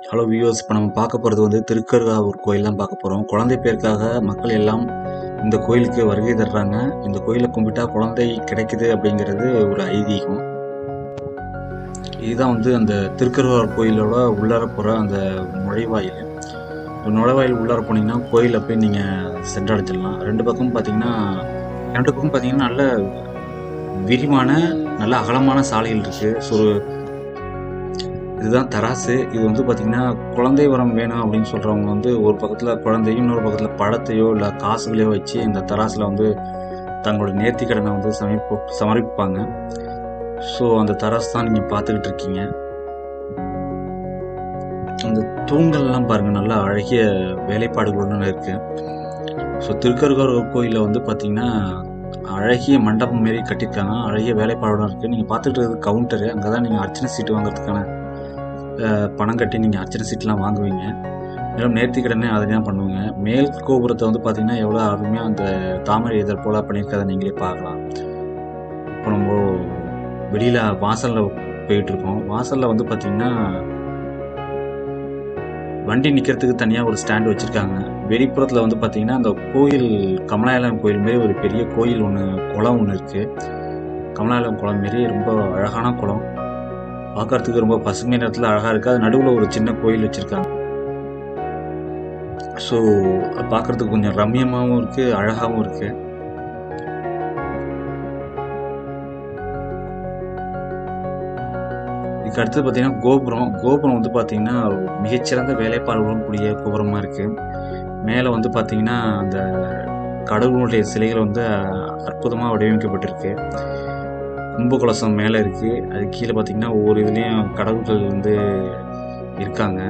Hello viewers இப்போ நம்ம பார்க்க போகிறது வந்து திருக்கருகாவூர் கோயில் தான் பார்க்க போகிறோம் குழந்தை பேருக்காக மக்கள் எல்லாம் இந்த கோயிலுக்கு வருகை தர்றாங்க. இந்த கோயிலை கும்பிட்டா குழந்தை கிடைக்குது அப்படிங்கிறது ஒரு ஐதீகம். இதுதான் வந்து அந்த திருக்கருகாவூர் கோயிலோட உள்ளார போகிற அந்த நுழைவாயில். நுழைவாயில் உள்ளார போனீங்கன்னா கோயிலில் போய் நீங்கள் சென்றடைஞ்சிடலாம். ரெண்டு பக்கம் பார்த்தீங்கன்னா ரெண்டு பக்கம் பார்த்தீங்கன்னா நல்ல விரிவான நல்ல அகலமான சாலைகள் இருக்குது ஸோ இதுதான் தராசு. இது வந்து பார்த்திங்கன்னா குழந்தை வரம் வேணும் அப்படின்னு சொல்கிறவங்க வந்து ஒரு பக்கத்தில் குழந்தையும் இன்னொரு பக்கத்தில் பழத்தையோ இல்லை காசுகளையோ வச்சு இந்த தராசில் வந்து தங்களோட நேர்த்தி கடனை வந்து சமர்ப்ப சமர்ப்பிப்பாங்க. ஸோ அந்த தராசு தான் நீங்கள் பார்த்துக்கிட்டு இருக்கீங்க. அந்த தூண்கள்லாம் பாருங்கள் நல்லா அழகிய வேலைப்பாடுகளுடன் இருக்குது ஸோ திருக்கருகர் கோயிலில் வந்து பார்த்திங்கன்னா அழகிய மண்டபம் மாரி கட்டியிருக்காங்க. அழகிய வேலைப்பாடுடன் இருக்குது நீங்கள் பார்த்துட்டு இருக்கிறது கவுண்டரு அங்கே தான் நீங்கள் அர்ச்சனை சீட்டு வாங்குறதுக்கான பணம் கட்டி நீங்கள் அர்ச்சனை சீட்லாம் வாங்குவீங்க. மேலும் நேர்த்தி கடனே அதை தான் பண்ணுவீங்க. மேல் கோபுரத்தை வந்து பார்த்தீங்கன்னா எவ்வளோ அருமையாக அந்த தாமரை இதழ் போல பண்ணியிருக்கதை நீங்களே பார்க்கலாம். இப்போ நம்ம வெளியில் வாசலில் போயிட்டுருக்கோம். வாசலில் வந்து பார்த்தீங்கன்னா வண்டி நிற்கிறதுக்கு தனியாக ஒரு ஸ்டாண்டு வச்சுருக்காங்க. வெளிப்புறத்தில் வந்து பார்த்தீங்கன்னா அந்த கோயில் கமலாயலம் கோயில் மாரி ஒரு பெரிய கோயில் ஒன்று குளம் ஒன்று இருக்குது கமலாயலம் குளம் மாரி ரொம்ப அழகான குளம். பார்க்கறதுக்கு ரொம்ப பசுமை நேரத்தில் அழகாக இருக்குது அது நடுவில் ஒரு சின்ன கோயில் வச்சுருக்காங்க. ஸோ பார்க்குறதுக்கு கொஞ்சம் ரம்மியமாகவும் இருக்குது அழகாகவும் இருக்குது இதுக்கு அடுத்து பார்த்தீங்கன்னா கோபுரம். கோபுரம் வந்து பார்த்தீங்கன்னா மிகச்சிறந்த வேலைப்பாடுகளுடன் கூடிய கோபுரமாக இருக்குது மேலே வந்து பார்த்தீங்கன்னா அந்த கடவுளுடைய சிலைகள் வந்து அற்புதமாக வடிவமைக்கப்பட்டிருக்கு. கும்பகலசம் மேலே இருக்குது அது கீழே பார்த்தீங்கன்னா ஒவ்வொரு இதுலேயும் கடவுள்கள் வந்து இருக்காங்க.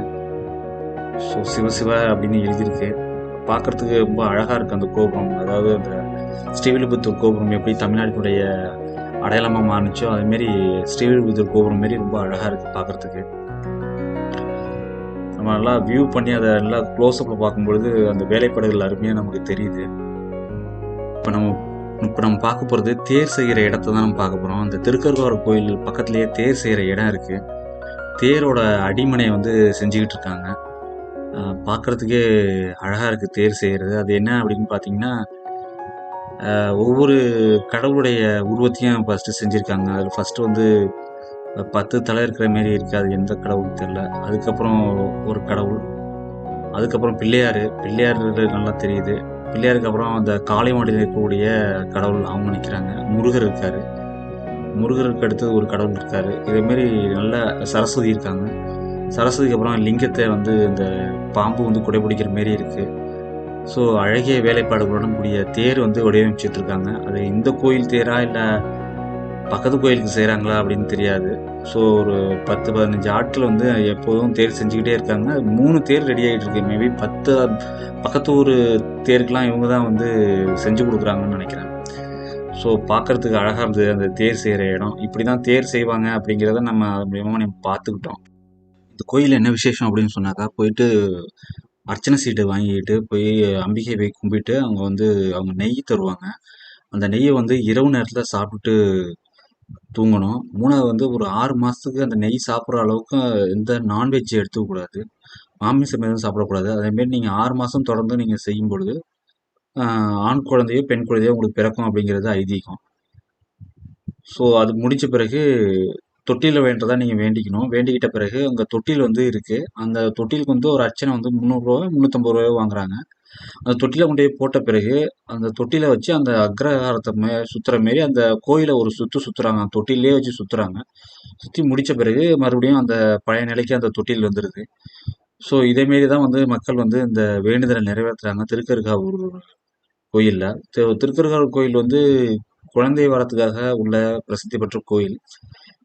ஸோ சிவ சிவ அப்படின்னு எழுதியிருக்கு. பார்க்கறதுக்கு ரொம்ப அழகாக இருக்குது அந்த கோபுரம். அதாவது அந்த ஸ்ரீவில்லிபுத்தூர் கோபுரம் எப்படி தமிழ்நாட்டினுடைய அடையாளமாக மாறிச்சோ அதுமாரி ஸ்ரீவில்லிபுத்தூர் கோபுரம் மாரி ரொம்ப அழகாக இருக்குது பார்க்குறதுக்கு நம்ம நல்லா வியூ பண்ணி அதை நல்லா க்ளோஸ்அப்பில் பார்க்கும்பொழுது அந்த வேலைப்பாடுகள் அருமையாக நமக்கு தெரியுது. இப்போ நம்ம இப்போ நம்ம பார்க்க போகிறது தேர் செய்கிற இடத்த தான் நம்ம பார்க்க போகிறோம் அந்த திருக்கருவார கோயில் பக்கத்துலேயே தேர் செய்கிற இடம் இருக்குது தேரோட அடிமனையை வந்து செஞ்சுக்கிட்டு இருக்காங்க. பார்க்குறதுக்கே பார்க்கறதுக்கே அழகாக இருக்குது தேர் செய்கிறது அது என்ன அப்படின்னு பார்த்தீங்கன்னா ஒவ்வொரு கடவுளுடைய உருவத்தையும் ஃபஸ்ட்டு செஞ்சுருக்காங்க. அதில் ஃபஸ்ட்டு வந்து பத்து தலை இருக்கிற மாரி இருக்காது எந்த கடவுள் தெரில அதுக்கப்புறம் ஒரு கடவுள். அதுக்கப்புறம் பிள்ளையார். பிள்ளையார் நல்லா தெரியுது. பிள்ளையாருக்கு அப்புறம் அந்த காளை மாடியில் இருக்கக்கூடிய கடவுள் அவங்க நிற்கிறாங்க முருகர் இருக்காரு. முருகருக்கு அடுத்தது ஒரு கடவுள் இருக்கார். இதேமாரி நல்ல சரஸ்வதி இருக்காங்க. சரஸ்வதிக்கு அப்புறம் லிங்கத்தை வந்து இந்த பாம்பு வந்து குடைபிடிக்கிற மாரி இருக்குது ஸோ அழகிய வேலைப்பாடுகளுடன் கூடிய தேர் வந்து வடிவமைச்சிட்ருக்காங்க அது இந்த கோயில் தேரா இல்லை பக்கத்து கோயிலுக்கு செய்கிறாங்களா அப்படின்னு தெரியாது. ஸோ ஒரு பத்து பதினஞ்சு ஆட்கள் வந்து எப்போதும் தேர் செஞ்சுக்கிட்டே இருக்காங்க. மூணு தேர் ரெடி ஆகிட்டு இருக்கு. மேபி பத்து பக்கத்து ஊர் தேருக்கெலாம் இவங்க தான் வந்து செஞ்சு கொடுக்குறாங்கன்னு நினைக்கிறேன். ஸோ பார்க்கறதுக்கு அழகாக இருந்தது அந்த தேர் செய்கிற இடம். இப்படி தான் தேர் செய்வாங்க அப்படிங்கிறத நம்ம அது மூலியமாக நம்ம பார்த்துக்கிட்டோம். இந்த கோயில் என்ன விசேஷம் அப்படின்னு சொன்னாக்கா போயிட்டு அர்ச்சனை சீட்டு வாங்கிட்டு போய் அம்பிகை போய் கும்பிட்டு அவங்க வந்து அவங்க நெய் தருவாங்க. அந்த நெய்யை வந்து இரவு நேரத்தில் சாப்பிட்டுட்டு தூங்கணும். மூணாவது வந்து ஒரு ஆறு மாதத்துக்கு அந்த நெய் சாப்பிட்ற அளவுக்கு எந்த நான்வெஜ் எடுத்துக்கக்கூடாது மாமிசம் எதுவும் சாப்பிடக்கூடாது அதேமாரி நீங்கள் ஆறு மாதம் தொடர்ந்து நீங்கள் செய்யும் பொழுது ஆண் குழந்தையோ பெண் குழந்தையோ உங்களுக்கு பிறக்கும் அப்படிங்கிறது ஐதீகம். ஸோ அது முடித்த பிறகு தொட்டியில் வேண்டதா நீங்கள் வேண்டிக்கணும். வேண்டிக்கிட்ட பிறகு அங்கே தொட்டில் வந்து இருக்குது அந்த தொட்டிலுக்கு வந்து ஒரு அர்ச்சனை வந்து முந்நூறுரூவா முந்நூற்றம்பது ரூபாயோ வாங்குறாங்க. அந்த தொட்டில கொண்டு போய் போட்ட பிறகு அந்த தொட்டில வச்சு அந்த அக்ரஹாரத்தை மே சுற்றுற மாரி அந்த கோயிலை ஒரு சுற்று சுற்றுறாங்க அந்த தொட்டிலே வச்சு சுற்றுறாங்க சுற்றி முடித்த பிறகு மறுபடியும் அந்த பழைய நிலைக்கு அந்த தொட்டில் வந்துடுது ஸோ இதேமாரி தான் வந்து மக்கள் வந்து இந்த வேண்டுதலை நிறைவேற்றுறாங்க திருக்கருகாவூர் கோயிலில். திருக்கருகாவூர் கோயில் வந்து குழந்தை வரத்துக்காக உள்ள பிரசித்தி பெற்ற கோயில்.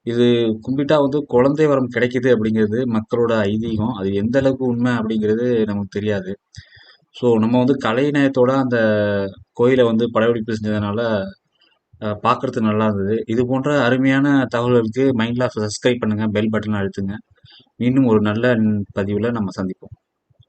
இது கும்பிட்டா வந்து குழந்தை வரம் கிடைக்குது அப்படிங்கிறது மக்களோட ஐதீகம். அது எந்த அளவுக்கு உண்மை அப்படிங்கிறது நமக்கு தெரியாது. ஸோ நம்ம வந்து கலைநயத்தோட அந்த கோயிலை வந்து படப்பிடிப்பு செஞ்சதுனால அஹ், நல்லா இருந்தது. இது போன்ற அருமையான தகவல்களுக்கு மைண்டில் சப்ஸ்கிரைப் பண்ணுங்கள் பெல் பட்டன் அழுத்துங்க. மீண்டும் ஒரு நல்ல பதிவில் நம்ம சந்திப்போம்.